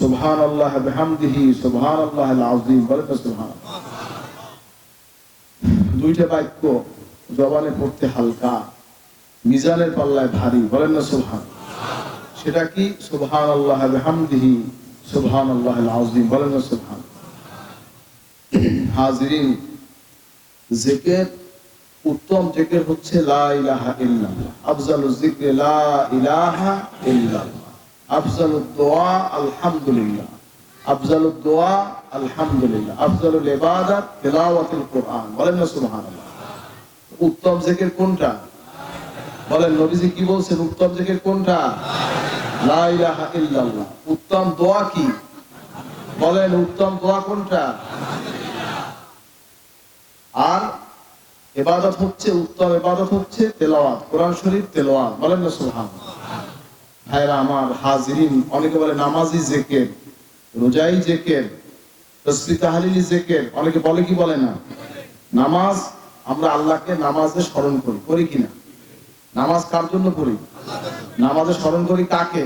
সুবহানাল্লাহ বিহামদিহি সুবহানাল্লাহিল আযীম বলেন না সুবহানাল্লাহ। দুইটা বাক্য জবানে পড়তে হালকা, মিজানের পাল্লায় ভারী, বলেন না সুবহান সেটা কি? সুবহানাল্লাহ বিহামদিহি সুবহানাল্লাহিল আযীম বলেন না সুবহান হাজিরিন, জিকির, উত্তম জিকির হচ্ছে লা ইলাহা ইল্লাল্লাহ আফজালুজ যিকরি লা ইলাহা ইল্লাল্লাহ। দোয়া, আলহামদুলিল্লাহ। দোয়া আফজালুল উত্তম কোনটা? বলেন, নবীজি কি বলছেন? উত্তম কোনটা? উত্তম দোয়া কি? বলেন, উত্তম দোয়া কোনটা? আর এবাদত হচ্ছে, উত্তম এবাদত হচ্ছে তেলাওয়াত। কোরআন শরীফ তেলাওয়াত। বলেন না সুবহান ভাইরা আমার অনেকে বলে নামাজি জেকের, রোজাই জেকের জেকের, অনেকে বলে কি বলে না? নামাজ, আমরা আল্লাহকে নামাজে স্মরণ করি করি কিনা নামাজ কার জন্য করি নামাজে স্মরণ করি কাকে?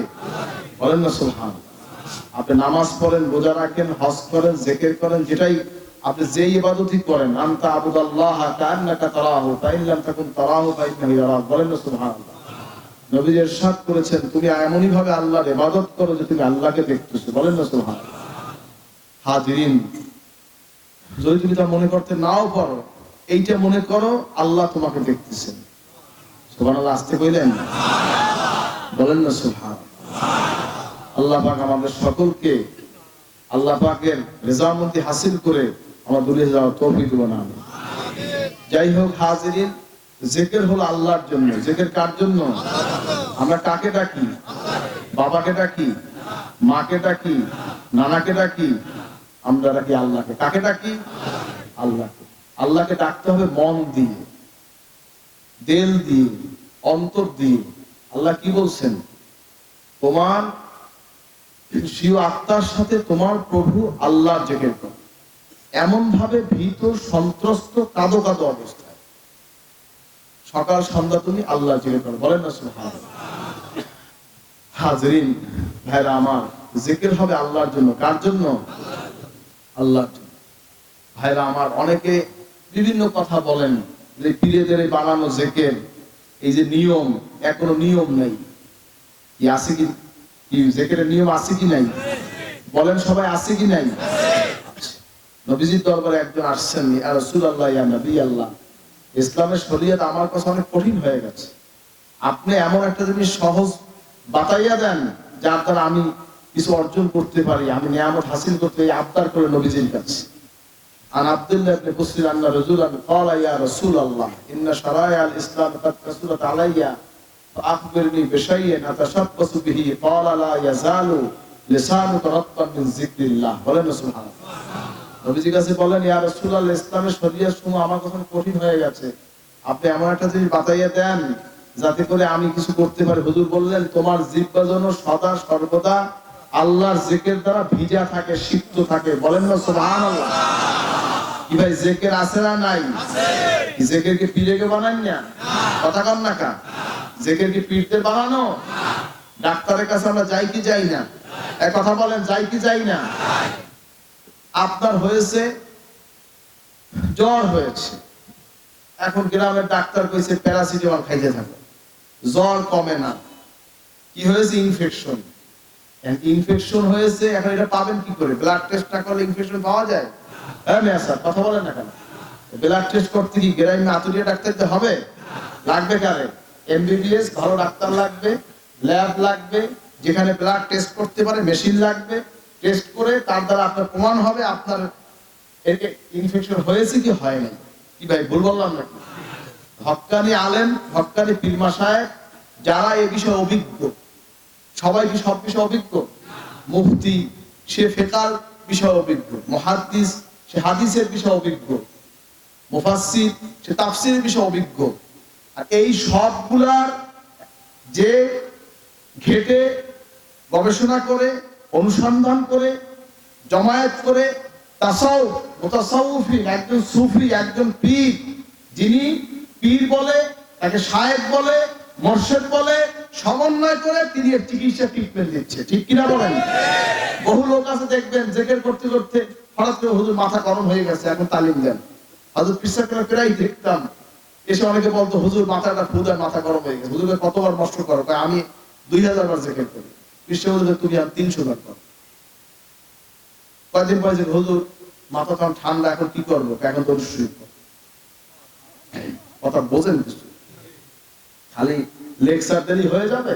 বলেন না সুবহান। আপনি নামাজ পড়েন, রোজা রাখেন, হজ করেন, জেকের করেন, যেটাই আপনি যে ইবাদতই করেন, আনতা আবুদাল্লাহ কান্নাকা তারাহু, ফাইন লাম তাকুন তারাহু বলেন না সুবহানাল্লাহ। নবী ইরশাদ করেছেন, তুমি এমনই ভাবে আল্লাহর ইবাদত করো যে তুমি আল্লাহকে দেখতেছো। বলেন না সুবহানাল্লাহ হাজিরিন, যদি তুমি তা মনে করতে নাও পারো, এইটা মনে করো আল্লাহ তোমাকে দেখতেছেন। সুবহানাল্লাহ, আসতে কইলেন? বলেন না সুবহান। আল্লাহ পাক আমাদের সকলকে, আল্লাহ পাকের রেজামন্দি হাসিল করে আমার দূরে যাওয়ার তৌফিক যাই হোক, হাজিরিন জেকের হলো আল্লাহর জন্য। জেকের কার জন্য? আমরা কাকে ডাকি? বাবাকে ডাকি? মাকে ডাকি? নানাকে ডাকি? আমরা ডাকি আল্লাহকে। কাকে ডাকি? আল্লাহকে। আল্লাহকে ডাকতে হবে মন দিয়ে, দেল দিয়ে, অন্তর দিয়ে। আল্লাহ কি বলছেন? তোমার স্বীয় আত্মার সাথে তোমার প্রভু আল্লাহ জেগে কর। এমন ভাবে ভীত, সন্ত্রস্ত কাদো কাদো অবস্থায় সকাল সন্ধ্যা তুমি আল্লাহ জেগে করো। বলেন না সুবহান হাজরিন ভাইরা আমার জেকের হবে আল্লাহর জন্য। কার জন্য? আল্লাহর জন্য। ভাইরা আমার অনেকে বিভিন্ন কথা বলেন যে পীরেদের বানানো জেকের। এই যে নিয়ম এখনও নিয়ম নেই। কি আছে কি? জেকেরের নিয়ম আছে কি নাই? বলেন সবাই আছে কি নাই? নবীজির দরবারে একজন আসছেন ইয়া রাসূলুল্লাহ ইয়া নবী আল্লাহ। ইসলামের শরীয়ত আমার কাছে অনেক কঠিন হয়ে গেছে আপনি এমন একটা জিনিস সহজ বাতাইয়া দেন যার দ্বারা আমি কিছু অর্জন করতে পারি আমি নিয়ামত হাসিল করতে এই আবদার করে নবীজির কাছে عن عبد الله بن بصير أن رجلا قال يا رسول الله إن شرائع الإسلام قد كسرت علي فأخبرني بشيء أتشبث به قال لا يزال لسانك رطبا من ذكر الله বলেন না সুবহানাল্লাহ নবীজি কাছে বলেন, ইয়া রাসূলুল্লাহ, ইসলামের শরীয়ত সমূহ আমার কাছে কঠিন হয়ে গেছে। আপনি এমন একটা জিনিস বাতাইয়া দেন, যাতে করে আমি কিছু করতে পারি। হুজুর বললেন, তোমার জিহ্বা যেন সদা সর্বদা আল্লাহর জিকির দ্বারা ভিজা থাকে, সিক্ত থাকে। বলেন না, সুবহানাল্লাহ। কি ভাই, জেকের আছে না নাই? কি জেকের কি পীরেকে বানান না? কথা কন না কা জেকের কি পীরদের বানানো? ডাক্তারের কাছে আমরা যাই কি যাই না? এক কথা বলেন, যাই কি যাই না? আপনার হয়েছে, জ্বর হয়েছে। এখন গ্রামের ডাক্তার কইছে, প্যারাসিটামল খাইতে থাকো। জ্বর কমে না। কি হয়েছে? ইনফেকশন। ইনফেকশন হয়েছে, এখন এটা পাবেন কি করে? ব্লাড টেস্ট না করলে ইনফেকশন পাওয়া যায়? হ্যাঁ মেয়া স্যার, কথা বলেন না কেন? ব্লাড টেস্ট করতে কি গ্রামে আতুরিয়া ডাক্তার দিতে হবে? লাগবে কারে? এমবিবিএস, ভালো ডাক্তার লাগবে, ল্যাব লাগবে, যেখানে ব্লাড টেস্ট করতে পারে, মেশিন লাগবে। টেস্ট করে তার দ্বারা আপনার প্রমাণ হবে আপনার ইনফেকশন হয়েছে কি হয়নি কি ভাই, ভুল বললাম নাকি? হক্কানি আলেম হক্কানি পীরমা সাহেব, যারা এ বিষয়ে অভিজ্ঞ, সবাই কি সব বিষয়ে অভিজ্ঞ? মুফতি, সে ফেকার বিষয়ে অভিজ্ঞ, মহাদ্দিস, সে হাদিসের বিষয়ে অভিজ্ঞ, মুফাসসির, সে তাফসিরের বিষয়ে অভিজ্ঞ। আর এই সবগুলার যে ঘেটে গবেষণা করে অনুসন্ধান করে, জমায়েত করে একজন সুফি, একজন পীর, যিনি পীর বলে, তাকে শায়েক বলে, মোর্শেদ বলে, সমন্বয় করে তিনি চিকিৎসা ট্রিটমেন্ট দিচ্ছে। ঠিক কিনা বলেন? বহু লোক আছে, দেখবেন, জেকের করতে করতে হঠাৎ করে হুজুর মাথা গরম হয়ে গেছে, এখন তালিম দেন। হজরত পিসা প্রায় দেখতাম, এসে অনেকে বলতো, হুজুর, মাথাটা ফুদায় মাথা গরম হয়ে গেছে। হুজুরকে কতবার নষ্ট করো আমি দুই হাজার বার জেকের করি। বিশ্ব হুজুর তুমি আর তিনশো বার করো। কয়েকদিন পরে যে, হুজুর, মাথা তখন ঠান্ডা, এখন কি করব? এখন তো শুয়ে কথা বোঝেন খালি লেকচার দেরি হয়ে যাবে?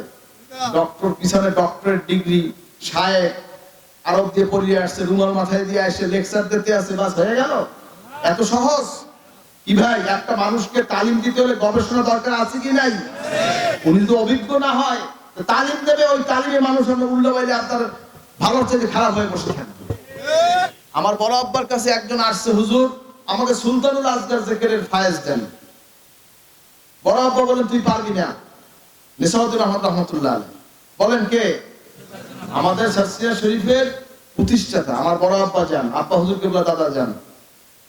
ডক্টর পিছনে ডক্টরের ডিগ্রি, সাহেব আরব দিয়ে পড়িয়ে আসছে, রুমাল মাথায় দিয়ে আসছে লেকচার দিতে আসছে বাস হয়ে গেল? এত সহজ? কি ভাই, একটা মানুষকে তালিম দিতে হলে গবেষণা দরকার আছে কি নাই? উনি তো অভিজ্ঞ না হয়। তালিম দেবে, ওই তালিমে মানুষ আমরা বাইলে আপনার ভালো থেকে খারাপ হয়ে বসে থাকবে আমার বড় আব্বার কাছে একজন আসছে, হুজুর, আমাকে সুলতানুল আজগার জেকেরের ফায়েজ দেন। বড় আব্বা বলেন তুই পারবি না। নিসাউদ্দিন রহমত রহমতুল্লাহ বলেন কে? আমাদের শাসিয়া শরীফের প্রতিষ্ঠাতা, আমার বড় আব্বা যান, আব্বা হুজুর কেবলা দাদা যান।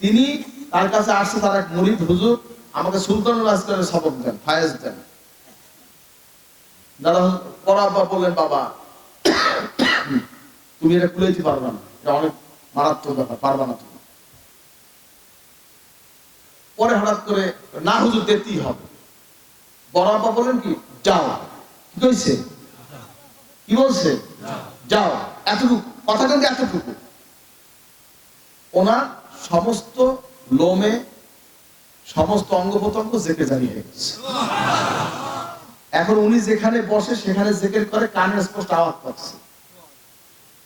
তিনি তার কাছে আসছে, তার এক মুরিদ, হুজুর, আমাকে সুলতানুল আসগারের সবক দেন, ফায়েজ দেন। দাদা বড় আব্বা বললেন, বাবা, তুমি এটা কুলাইতে পারবে না। এটা অনেক মারাত্মক ব্যাপার, পারবা না তুমি। পরে হঠাৎ করে, না হুজুর দিতেই হবে। বড় আব্বা বলেন কি, যাও। কি কইছে? কি বলছে? যাও। এতটুকু কথা কিন্তু এতটুকু? ওনার সমস্ত লোমে, সমস্ত অঙ্গ প্রত্যঙ্গ জেকে জারি হয়ে গেছে এখন উনি যেখানে বসে, সেখানে জেকের করে কানের স্পষ্ট আওয়াজ পাচ্ছে।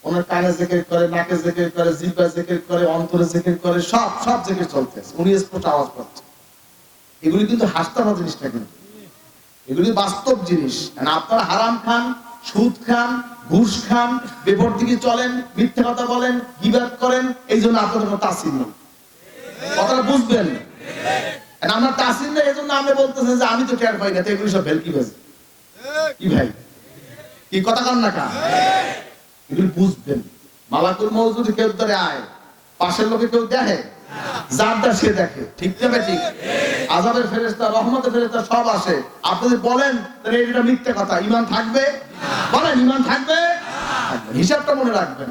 ওনার কানে জেকের করে, নাকে জেকের করে জিব্বা জেকের করে, অন্তরে জেকের করে, সব সব জেকের চলতেছে উনি স্পষ্ট আওয়াজ পাচ্ছে। এগুলি কিন্তু হাসতানা জিনিসটা কিন্তু। এগুলি বাস্তব জিনিস। আর আপনারা হারাম খান, সুদ খান, ঘুষ খান বেপর দিকে চলেন, মিথ্যে কথা বলেন, গিবাদ করেন, এই জন্য আপনাদের কোনো তাসির কথাটা বুঝবেন? আমরা আপনি বলতেছেন যে আমি তো টের পাই না, তো এগুলি সব ভেলকি বাজে। কি ভাই? কি কথা না কা এগুলি বুঝবেন। কেউ ধরে আয়, পাশের লোকে কেউ দেখে যারটা সে দেখে। ঠিক না ঠিক? ফেরেস্তা রহমতের ফেরেস্তা সব আসে। আপনি যদি বলেন, তাহলে এটা মিথ্যে কথা। ইমান থাকবে? বলেন ইমান থাকবে। হিসাবটা মনে রাখবেন।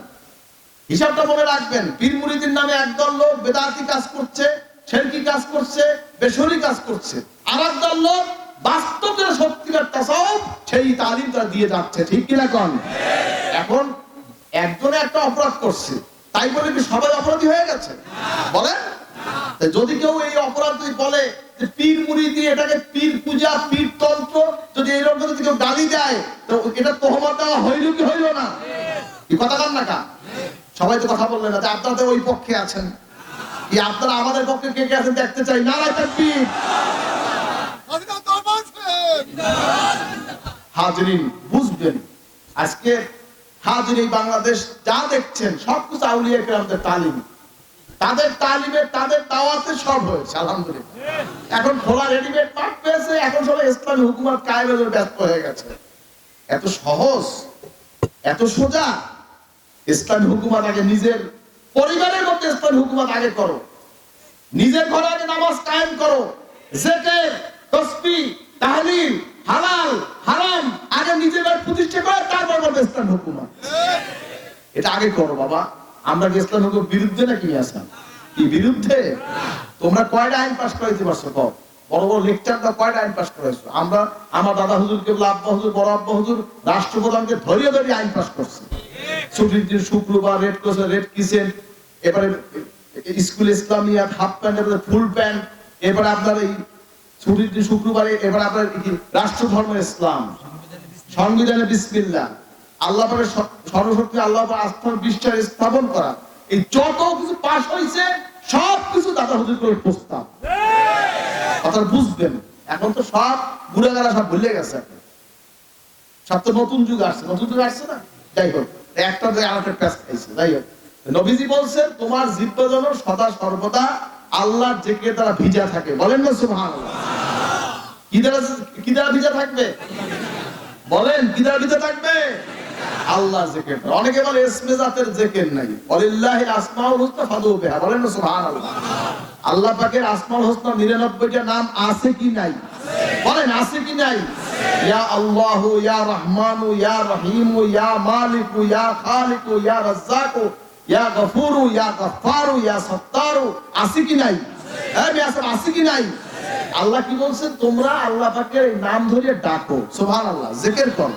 হিসাবটা মনে রাখবেন। পীর মুরিদির নামে একদল লোক বেদাতি কাজ করছে। শেরকি কাজ করছে? বেসরি কাজ করছে। আর একদল লোক বাস্তব যেটা সত্যিকার তাসাউফ সেই তালিম তারা দিয়ে যাচ্ছে, ঠিক কিনা কন? এখন একজনে একটা অপরাধ করছে, তাই বলে কি সবাই অপরাধী হয়ে গেছে? বলেন? যদি কেউ এই অপরাধ যদি বলে যে পীর মুড়ি দিয়ে এটাকে পীর পূজা, পীর তন্ত্র, যদি এরকম যদি কেউ গালি দেয়, তো এটা তোহমত দেওয়া হইল কি হইল না? কি কথা কান না কা সবাই তো কথা বললেন না যে আপনারা ওই পক্ষে আছেন। আপনারা আমাদের পক্ষে কে কে আছেন দেখতে চাই? নারায় তাকবীর। হাজরিন, বুঝবেন, আজকে হাজির বাংলাদেশ যা দেখছেন সবকিছু আউলিয়া কেরামদের তালিম। তাদের তালিমে, তাদের দাওয়াতে সব হয়েছে, আলহামদুলিল্লাহ। এখন খোলা রেডিমেড মাঠ পেয়েছে, এখন সবাই ইসলামী হুকুমত কায়েমের ব্যস্ত হয়ে গেছে। এত সহজ, এত সোজা, ইসলামী হুকুমত আগে নিজের পরিবারের মধ্যে ইসলামী হুকুমত আগে করো। নিজের ঘরে আগে নামাজ কায়েম করো। হালাল, হারাম, আগে প্রতিষ্ঠা তারপর ইসলাম হুকুমত। এটা আগে করো বাবা। আমরা কি ইসলাম বিরুদ্ধে নাকি আসলাম কি বিরুদ্ধে? তোমরা কয়টা আইন পাস করাইতে পারছ বড় বড় কয়টা আইন পাস করাইছো আমরা আমার দাদা হুজুর কেবল আব্বা হুজুর, বড় আব্বা হুজুর, রাষ্ট্রপ্রধানকে ধরিয়ে ধরিয়ে আইন পাস করছে। ছুটির দিন শুক্রবার রেড ক্রসে রেড কিসেন এবারে স্কুল ইসলামিয়াত হাফ প্যান্ট, এবারে ফুল প্যান্ট, এবারে আপনার এই ছুটির দিন শুক্রবারে, এবারে আপনার রাষ্ট্র ধর্ম ইসলাম, সংবিধানে বিসমিল্লাহ আল্লাহ পাকের সর্বশক্তি, আল্লাহ আস্থার বিশ্বাস স্থাপন করা, এই যত কিছু পাশ হয়েছে সব কিছু দাদা হুজুর করে প্রস্তাব। কথাটা বুঝবেন, এখন তো সব ঘুরে বুড়াগারা সব ভুলে গেছে। সব তো নতুন যুগ আসছে, নতুন যুগ আসছে না? যাই হোক, একটা দিয়ে আরেকটা প্যাস খাইছে, যাই হোক। নবীজি তোমার সদা সর্বদা আল্লাহর জেকে ভিজা থাকে। বলেন না কি দ্বারা ভিজা থাকবে? বলেন, কি দ্বারা ভিজা থাকবে? আল্লাহ জেকের অনেকে বলে, ইসমে জাতের জেকের নাই। আসমাউল ফাদু বলেন না আল্লাহ পাকের আসমাউল হুসনা 99টা নাম আছে কি নাই? বলেন, আছে কি নাই? ইয়া আল্লাহ, ইয়া রহমান, ইয়া রহিম, ইয়া মালিক, ইয়া খালিক, ইয়া রাজ্জাক ইয়া গফুর ইয়া ইয়া সত্তার কি নাই হ্যাঁ কি নাই আল্লাহ কি বলছেন তোমরা আল্লাহ নাম ধরে ডাকো জিকির করো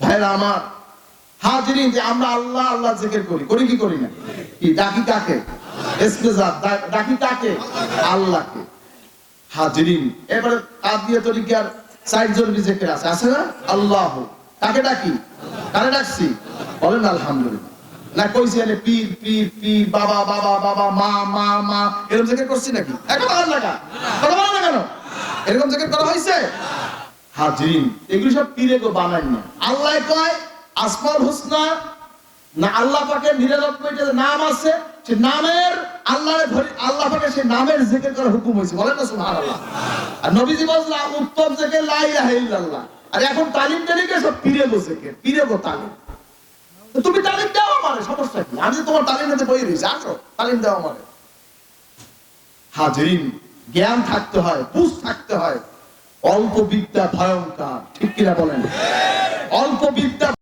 ভাইরা আমার যে আমরা আল্লাহ আল্লাহ করি করি কি করি না কি ডাকি কাকে ডাকি কাকে আল্লাহকে হাজরিন এবারে কাদিয়া তরিকার জরবি জিকির আছে আছে না আল্লাহ কাকে ডাকি কারে ডাকছি বলেন আলহামদুলিল্লাহ। না কইছি পীর পীর পীর, বাবা বাবা বাবা, মা মা মা, এরকম করছি নাকি? ভালো লাগা কথা এরকম করা সব পীরে গো না। আল্লাহ কয় হুসনা, না, আল্লাহ পাকের নাম আছে, সে নামের আল্লাহর আল্লাহ সেই নামের জিকির করার হুকুম হয়েছে। বলেন না সুবহানাল্লাহ। আর নবীজি বললেন উত্তম জিকির লা ইলাহা ইল্লাল্লাহ। আর এখন তালিম দেনিকে সব পীরে গো জিকির, পীরে গো তালিম। তুমি তালিম দাও মানে সমস্যা কি? আমি তোমার তালিম নিতে বই রয়েছি আসো, তালিম দাও মানে হাজরিন, জ্ঞান থাকতে হয়, বুঝ থাকতে হয়। অল্প বিদ্যা ভয়ঙ্কর, ঠিক কিনা বলেন? অল্প বিদ্যা